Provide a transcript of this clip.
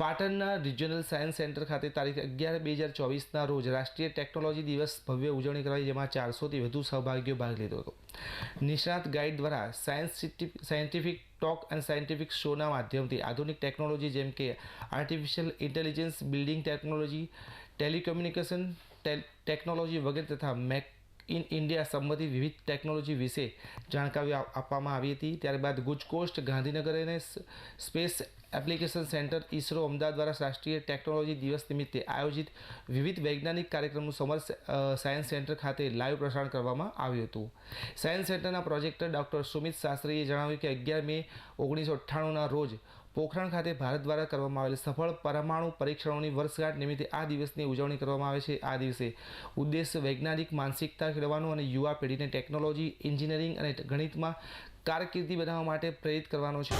પાટણના regional science centre ખાતે તારીખ અગિયાર બે હજાર ચોવીસના રોજ રાષ્ટ્રીય ટેકનોલોજી દિવસ ભવ્ય ઉજવણી કરાઈ, જેમાં ચારસોથી વધુ સહભાગીઓ ભાગ લીધો હતો. નિષ્ણાત ગાઈડ દ્વારા સાયન્સ સાયન્ટિફિક ટોક અને સાયન્ટિફિક શોના માધ્યમથી આધુનિક ટેકનોલોજી જેમ કે artificial intelligence, building technology, telecommunication technology વગેરે તથા મેક ઇન ઇન્ડિયા સંબંધિત વિવિધ ટેકનોલોજી વિશે જાણકારી આપવામાં આવી હતી. ત્યારબાદ ગુજકોસ્ટ ગાંધીનગર અને space application centre ISRO Ahmedabad દ્વારા રાષ્ટ્રીય ટેકનોલોજી દિવસ નિમિત્તે આયોજિત વિવિધ વૈજ્ઞાનિક કાર્યક્રમનું સમર સાયન્સ સેન્ટર ખાતે લાઈવ પ્રસારણ કરવામાં આવ્યું હતું. સાયન્સ સેન્ટરના પ્રોજેક્ટર ડૉક્ટર સુમિત શાસ્ત્રીએ જણાવ્યું કે અગિયાર મે ઓગણીસો અઠ્ઠાણુંના રોજ પોખરણ ખાતે ભારત દ્વારા કરવામાં આવેલ સફળ પરમાણુ પરીક્ષણોની વર્ષગાંઠ નિમિત્તે આ દિવસની ઉજવણી કરવામાં આવે છે. આ દિવસે ઉદ્દેશ વૈજ્ઞાનિક માનસિકતા કેળવવાનો અને યુવા પેઢીને ટેકનોલોજી, એન્જિનિયરિંગ અને ગણિતમાં કારકિર્દી બનાવવા માટે પ્રેરિત કરવાનો છે.